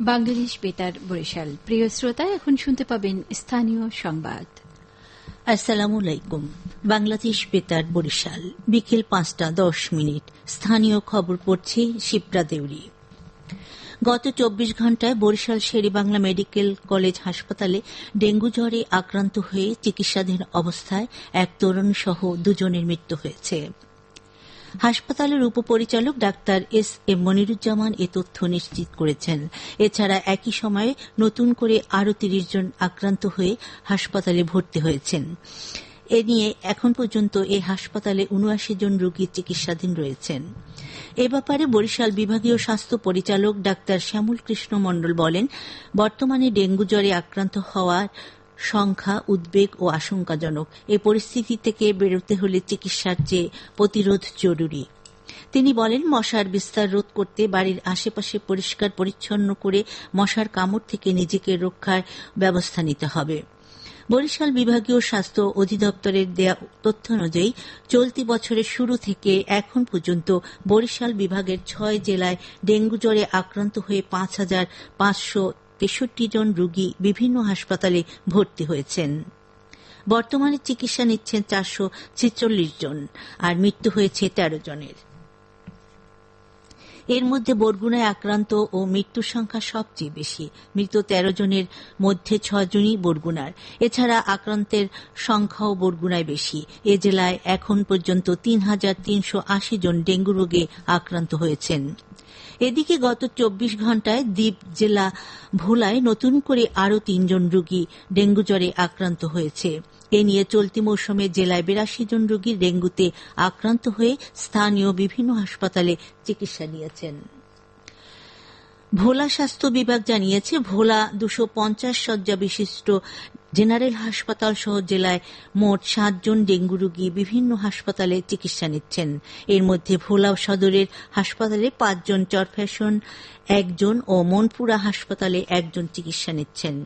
বাংলাদেশ বেতার বরিশাল। প্রিয় শ্রোতা, এখন শুনতে পাবেন স্থানীয় সংবাদ। আসসালামু আলাইকুম। বাংলাদেশ বেতার বরিশাল। বিকেল পাঁচটা দশ মিনিট। স্থানীয় খবর পড়ছি শিপ্রা দেউরি। গত চব্বিশ ঘণ্টায় বরিশাল শেরিবাংলা মেডিকেল কলেজ হাসপাতালে ডেঙ্গু জ্বরে আক্রান্ত হয়ে চিকিৎসাধীন অবস্থায় এক তরুণ সহ দুজনের মৃত্যু হয়েছে। হাসপাতালের উপপরিচালক ডাক্তার এস এম মনিরুজ্জামান এ তথ্য নিশ্চিত করেছেন। এছাড়া একই সময়ে নতুন করে আরও তিরিশ জন আক্রান্ত হয়ে হাসপাতালে ভর্তি হয়েছেন। এ নিয়ে এখন পর্যন্ত এই হাসপাতালে উনআশি জন রোগী চিকিৎসাধীন রয়েছেন। এ ব্যাপারে বরিশাল বিভাগীয় স্বাস্থ্য পরিচালক ডাক্তার শ্যামল কৃষ্ণ মণ্ডল বলেন, বর্তমানে ডেঙ্গু জ্বরে আক্রান্ত হওয়ার সংখ্যা, উদ্বেগ ও আশঙ্কাজনক। এ পরিস্থিতি থেকে বেরোতে হলে চিকিৎসার চেয়ে প্রতিরোধ জরুরি। তিনি বলেন, মশার বিস্তার রোধ করতে বাড়ির আশেপাশে পরিষ্কার পরিচ্ছন্ন করে মশার কামড় থেকে নিজেকে রক্ষার ব্যবস্থা নিতে হবে। বরিশাল বিভাগীয় স্বাস্থ্য অধিদপ্তরের দেয়া তথ্য অনুযায়ী, চলতি বছরের শুরু থেকে এখন পর্যন্ত বরিশাল বিভাগের ছয় জেলায় ডেঙ্গু জ্বরে আক্রান্ত হয়ে পাঁচ হাজার পাঁচশো তেষট্টি জন রোগী বিভিন্ন হাসপাতালে ভর্তি হয়েছেন। বর্তমানে চিকিৎসা নিচ্ছেন চারশো ছেচল্লিশ জন আর মৃত্যু হয়েছে তেরো জনের। এর মধ্যে বরগুনায় আক্রান্ত ও মৃত্যুর সংখ্যা সবচেয়ে বেশি। মৃত তেরো জনের মধ্যে ছজনই বরগুনার। এছাড়া আক্রান্তের সংখ্যাও বরগুনায় বেশি। এ জেলায় এখন পর্যন্ত তিন হাজার তিনশো আশি জন ডেঙ্গু রোগে আক্রান্ত হয়েছেন। এদিকে গত চব্বিশ ঘণ্টায় দ্বীপ জেলা ভোলায় নতুন করে আরও তিনজন রোগী ডেঙ্গু জ্বরে আক্রান্ত হয়েছে। এ নিয়ে চলতি মৌসুমে জেলায় বিরাশি জন রোগী ডেঙ্গুতে আক্রান্ত হয়ে স্থানীয় বিভিন্ন হাসপাতালে চিকিৎসা নিয়েছেন। ভোলা স্বাস্থ্য বিভাগ জানিয়েছে, ভোলা দুশো পঞ্চাশ শয্যা বিশিষ্ট জেনারেল হাসপাতাল সহ জেলায় মোট সাতজন ডেঙ্গু রোগী বিভিন্ন হাসপাতালে চিকিৎসা নিচ্ছেন। এর মধ্যে ভোলা সদরের হাসপাতালে পাঁচজন, চরফ্যাশন একজন ও মনপুরা হাসপাতালে একজন চিকিৎসা নিচ্ছেন।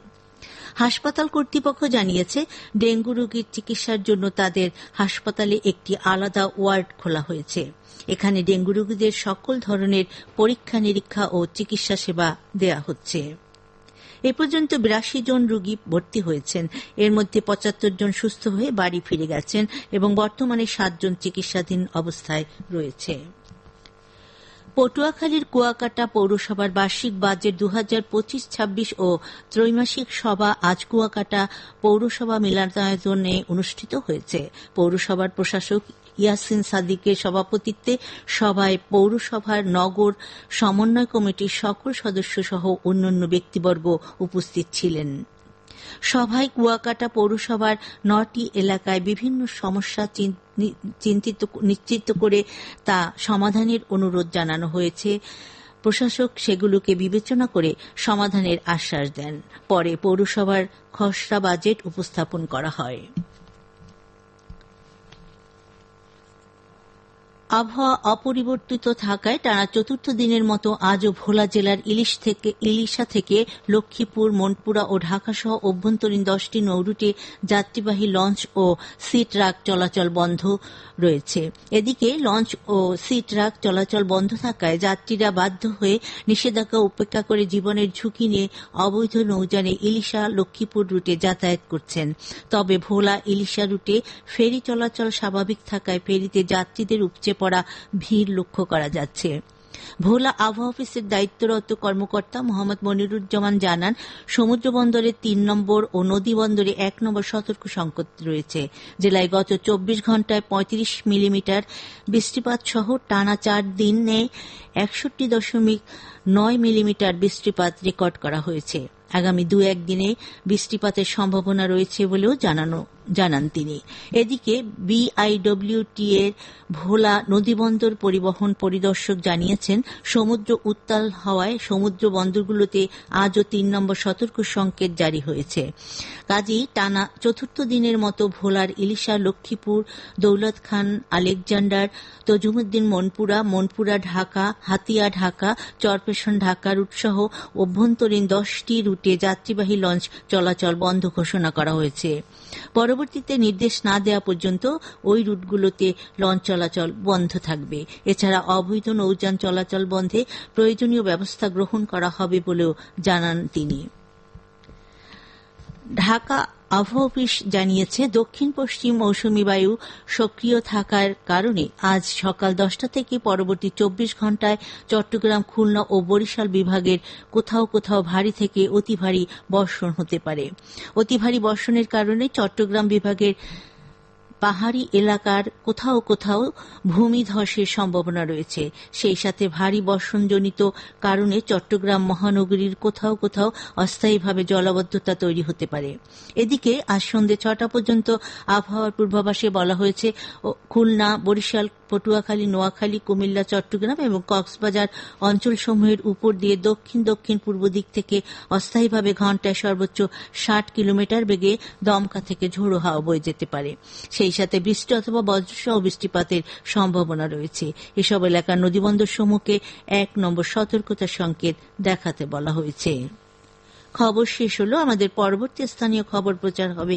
হাসপাতাল কর্তৃপক্ষ জানিয়েছে, ডেঙ্গু রোগীর চিকিৎসার জন্য তাদের হাসপাতালে একটি আলাদা ওয়ার্ড খোলা হয়েছে। এখানে ডেঙ্গু রোগীদের সকল ধরনের পরীক্ষা নিরীক্ষা ও চিকিৎসা সেবা দেয়া হচ্ছে। এ পর্যন্ত বিরাশি জন রোগী ভর্তি হয়েছেন। এর মধ্যে পঁচাত্তর জন সুস্থ হয়ে বাড়ি ফিরে গেছেন এবং বর্তমানে সাতজন চিকিৎসাধীন অবস্থায় রয়েছে। পটুয়াখালীর কুয়াকাটা পৌরসভার বার্ষিক বাজেট দু হাজার পঁচিশ ছাব্বিশ ও ত্রৈমাসিক সভা আজ কুয়াকাটা পৌরসভা মিলনায়তনে অনুষ্ঠিত হয়েছে। পৌরসভার প্রশাসক ইয়াসিন সাদিকের সভাপতিত্বে সভায় পৌরসভার নগর সমন্বয় কমিটির সকল সদস্য সহ অন্যান্য ব্যক্তিবর্গ উপস্থিত ছিলেন। সভায় কুয়াকাটা পৌরসভার নটি এলাকায় বিভিন্ন সমস্যা চিন্তিত নিশ্চিত করে তা সমাধানের অনুরোধ জানানো হয়েছে। প্রশাসক সেগুলোকে বিবেচনা করে সমাধানের আশ্বাস দেন। পরে পৌরসভার খসড়া বাজেট উপস্থাপন করা হয়। আবহাওয়া অপরিবর্তিত থাকায় টানা চতুর্থ দিনের মতো আজও ভোলা জেলার ইলিশ থেকে, ইলিশা থেকে লক্ষ্মীপুর, মনপুরা ও ঢাকাসহ অভ্যন্তরীণ দশটি নৌরুটে যাত্রীবাহী লঞ্চ ও সি ট্রাক চলাচল বন্ধ রয়েছে। এদিকে লঞ্চ ও সি ট্রাক চলাচল বন্ধ থাকায় যাত্রীরা বাধ্য হয়ে নিষেধাজ্ঞা উপেক্ষা করে জীবনের ঝুঁকি নিয়ে অবৈধ নৌযানে ইলিশা লক্ষ্মীপুর রুটে যাতায়াত করছেন। তবে ভোলা ইলিশা রুটে ফেরি চলাচল স্বাভাবিক থাকায় ফেরিতে যাত্রীদের উপচে পড়া ভিড় লক্ষ্য করা যাচ্ছে। ভোলা আবহাওয়া অফিসের দায়িত্বরত কর্মকর্তা মোহাম্মদ মনিরুজ্জামান জানান, সমুদ্র বন্দরে তিন নম্বর ও নদী বন্দরে এক নম্বর সতর্ক সংকট রয়েছে। জেলায় গত চব্বিশ ঘণ্টায় পঁয়ত্রিশ মিলিমিটার বৃষ্টিপাত সহ টানা চার দিনে একষট্টি দশমিক নয় মিলিমিটার বৃষ্টিপাত রেকর্ড করা হয়েছে। আগামী দু একদিনে বৃষ্টিপাতের সম্ভাবনা রয়েছে বলেও জানানো জানান তিনি। এদিকে বিআইডব্লিউটি এর ভোলা নদীবন্দর পরিবহন পরিদর্শক জানিয়েছেন, সমুদ্র উত্তাল হওয়ায় সমুদ্র বন্দরগুলোতে আজও তিন নম্বর সতর্ক সংকেত জারি হয়েছে। কাজেই টানা চতুর্থ দিনের মতো ভোলার ইলিশা, লক্ষ্মীপুর, দৌলত খান, আলেকজান্ডার, তজুমুদ্দিন মনপুরা মনপুরা ঢাকা, হাতিয়া ঢাকা, চরপেশন ঢাকা রুটসহ অভ্যন্তরীণ দশটি রুটে যাত্রীবাহী লঞ্চ চলাচল বন্ধ ঘোষণা করা হয়েছে। পরবর্তী পরবর্তীতে নির্দেশ না দেওয়া পর্যন্ত ওই রুটগুলোতে লঞ্চ চলাচল বন্ধ থাকবে। এছাড়া অবৈধ নৌযান চলাচল বন্ধে প্রয়োজনীয় ব্যবস্থা গ্রহণ করা হবে বলেও জানান তিনি। ঢাকা আবহাওয়া অফিস জানিয়েছে, দক্ষিণ, পশ্চিম মৌসুমী বায়ু সক্রিয় থাকার কারণে আজ সকাল দশটা থেকে পরবর্তী চব্বিশ ঘন্টায় চট্টগ্রাম, খুলনা ও বরিশাল বিভাগের কোথাও কোথাও ভারী থেকে অতি ভারী বর্ষণ হতে পারে। অতি ভারী বর্ষণের কারণে চট্টগ্রাম বিভাগের পাহাড়ি এলাকার কোথাও কোথাও ভূমিধসের সম্ভাবনা রয়েছে। সেই সাথে ভারী বর্ষণজনিত কারণে চট্টগ্রাম মহানগরীর কোথাও কোথাও অস্থায়ীভাবে জলাবদ্ধতা তৈরি হতে পারে। এদিকে আজ সন্ধ্যে ছটা পর্যন্ত আবহাওয়ার পূর্বাভাসে বলা হয়েছে খুলনা, বরিশাল পটুয়াখালী, নোয়াখালী, কুমিল্লা, চট্টগ্রাম এবং কক্সবাজার অঞ্চলসমূহের উপর দিয়ে দক্ষিণ দক্ষিণ পূর্ব দিক থেকে অস্থায়ীভাবে ঘণ্টায় সর্বোচ্চ ষাট কিলোমিটার বেগে দমকা থেকে ঝোড়ো হাওয়া বয়ে যেতে পারে। সেই সাথে বৃষ্টি অথবা বজ্রসহ বৃষ্টিপাতের সম্ভাবনা রয়েছে। এসব এলাকার নদীবন্দর সমূহকে এক নম্বর সতর্কতা সংকেত দেখাতে বলা হয়েছে। খবর শেষ হলো। আমাদের পরবর্তী স্থানীয় খবর প্রচার হবে